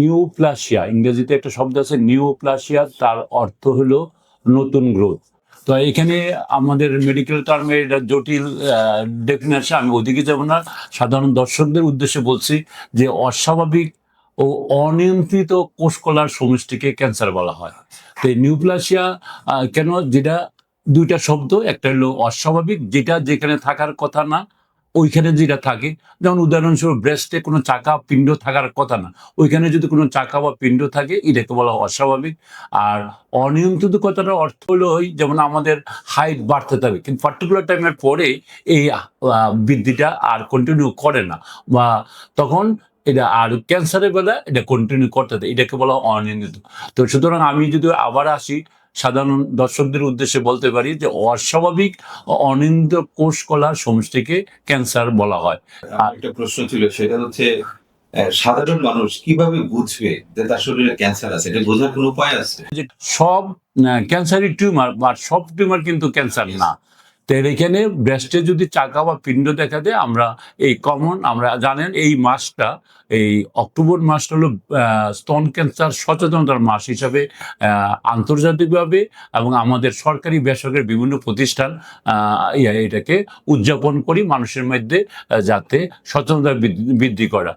নিউপ্লাসিয়া, ইংরেজিতে একটা শব্দ আছে, নিউপ্লাসিয়া, তার অর্থ হলো নতুন গ্রোথ। তো এখানে আমাদের মেডিকেল টার্মে এটা জটিল ডেফিনেশন আমি ওদিকে যাব না। সাধারণ দর্শকদের উদ্দেশ্যে বলছি যে অস্বাভাবিক ও অনিয়ন্ত্রিত কোষকলার সমষ্টিকে ক্যান্সার বলা হয়। তো এই নিউপ্লাসিয়া কেন? যেটা দুইটা শব্দ, একটা হলো অস্বাভাবিক, যেটা যেখানে থাকার কথা না ওইখানে যেটা থাকে, যেমন উদাহরণস্বরূপ ব্রেস্টে কোনো চাকা পিণ্ড থাকার কথা না। ওইখানে যদি কোনো চাকা বা পিণ্ড থাকে, এটাকে বলা অস্বাভাবিক। আর অনিয়ন্ত্রিত কথাটার অর্থ হলো ওই যেমন আমাদের হাইট বাড়তে থাকে। কিন্তু পার্টিকুলার টাইমের পরে এই বৃদ্ধিটা আর কন্টিনিউ করে না। বা তখন এটা আর ক্যান্সারের বেলা এটা কন্টিনিউ করতে থাকে এটাকে বলা অনিয়ন্ত্রিত তো সুতরাং আমি যদি আবার আসি সাধারণ দর্শকদের উদ্দেশ্যে বলতে পারি যে অস্বাভাবিক অনিন্দ কোষ কলার সমষ্টিকে ক্যান্সার বলা হয়। একটা প্রশ্ন ছিল সেটা হচ্ছে সাধারণ মানুষ কীভাবে বুঝবে যে তার শরীরে ক্যান্সার আছে? এটা বোঝার কোনো উপায় আছে? যে সব ক্যান্সারি টিউমার বা সব টিউমার কিন্তু ক্যান্সার না। তো এখানে ব্রেস্টে যদি চাকা বা পিণ্ড দেখা দেয়, আমরা এই কমন আমরা জানেন এই মাসটা, এই অক্টোবর মাসটা হলো স্তন ক্যান্সার সচেতনতার মাস হিসাবে আন্তর্জাতিকভাবে এবং আমাদের সরকারি বেসরকারি বিভিন্ন প্রতিষ্ঠান এটাকে উদযাপন করি মানুষের মধ্যে যাতে সচেতনতা বৃদ্ধি করা।